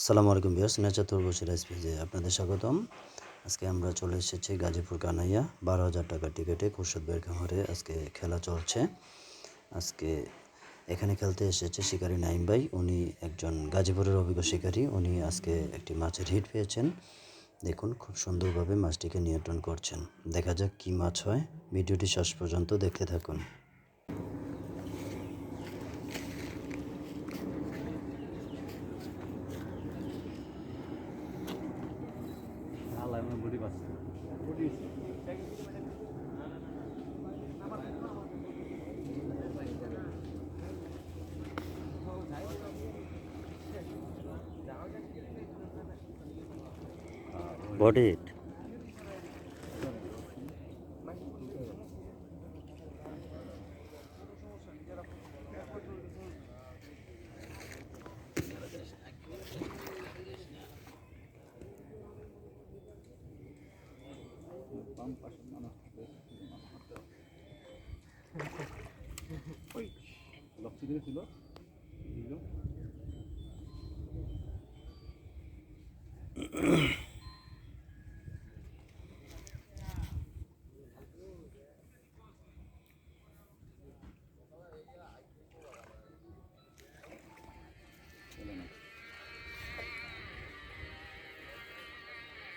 আসসালামু আলাইকুম বিয়াস নেচার বসে পেজে আপনাদের স্বাগতম। আজকে আমরা চলে এসেছি গাজীপুর কানাইয়া, বারো হাজার টাকা টিকিটে খুরশদ বের খামারে আজকে খেলা চলছে। আজকে এখানে খেলতে এসেছে শিকারী নাইম ভাই, উনি একজন গাজীপুরের অভিজ্ঞ শিকারী, উনি আজকে একটি মাছের হিট পেয়েছেন। দেখুন, খুব সুন্দরভাবে মাছটিকে নিয়ন্ত্রণ করছেন। দেখা যাক কী মাছ হয়, ভিডিওটি শেষ পর্যন্ত দেখতে থাকুন। বুড়ি পাচ্ছে লক্ষ্য দিকে ছিল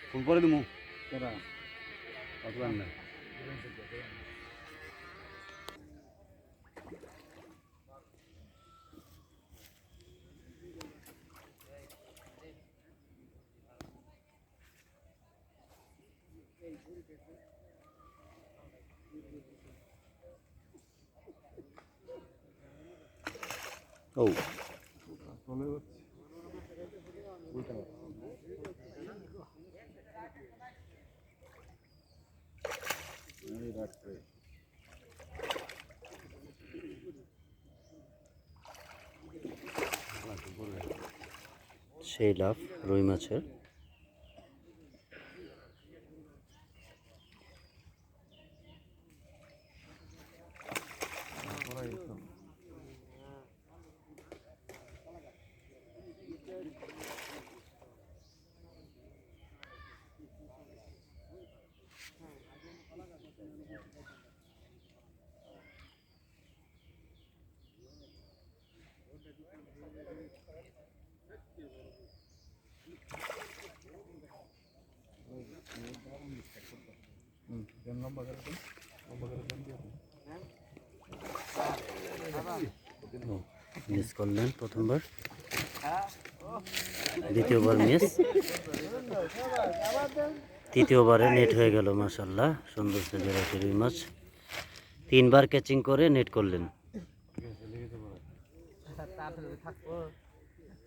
ফোন করে দিমু কেরা অতবার না সেই লাভ রুই মাছের। মিস করলেন প্রথমবার। দ্বিতীয়বার মিস তৃতীয়বারে নেট হয়ে গেল মাসাল্লাহ সুন্দর রুই মাছ। তিনবার ক্যাচিং করে নেট করলেন।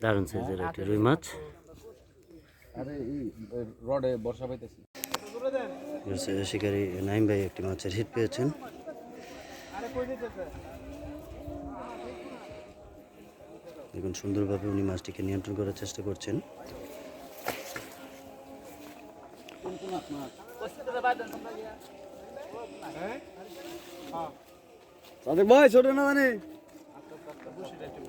দারুণ সাইজের একটি রুই মাছ। রডে বর্ষা পাইতেছি। শিকারী নাইম ভাই একটি মাছের হিট পেয়েছেন। দেখুন সুন্দরভাবে উনি মাছটিকে নিয়ন্ত্রণ করার চেষ্টা করছেন। ভাই ছোট না মানে? দেখুন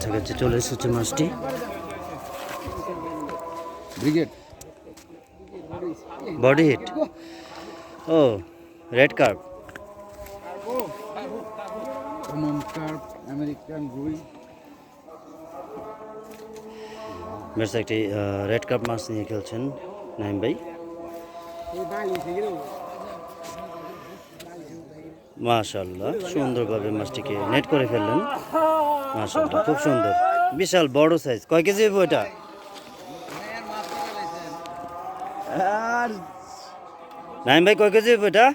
কাছাকাছি চলে এসেছে মাছটি। ব্রিগেড বডি হিট ও red carp common carp American রুই বেশ একটি রেড কার্প মাছ নিয়ে খেলছেন নাইম ভাই। মাশাল্লাহ সুন্দরভাবে মাছটিকে নেট করে ফেললেন। মাশাল্লাহ খুব সুন্দর। বিশাল বড় সাইজ কয় কেজি এটা? আর নাইম ভাই কয় কেজি এটা?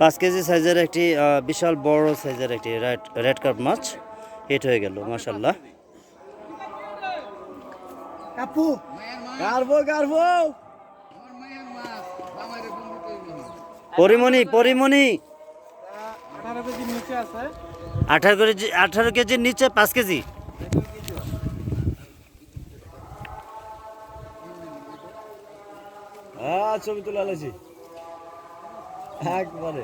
পাঁচ কেজি সাইজের একটি বিশাল বড় সাইজের একটি রেড রেড কার্প মাছ হিট হয়ে গেল মাশাল্লাহ আপু কারবো কারবো পরিমণি পরিমণি। আঠারো কেজি কেজির নিচে পাঁচ কেজি। হ্যাঁ ছবি তুলে আলেছি একবারে।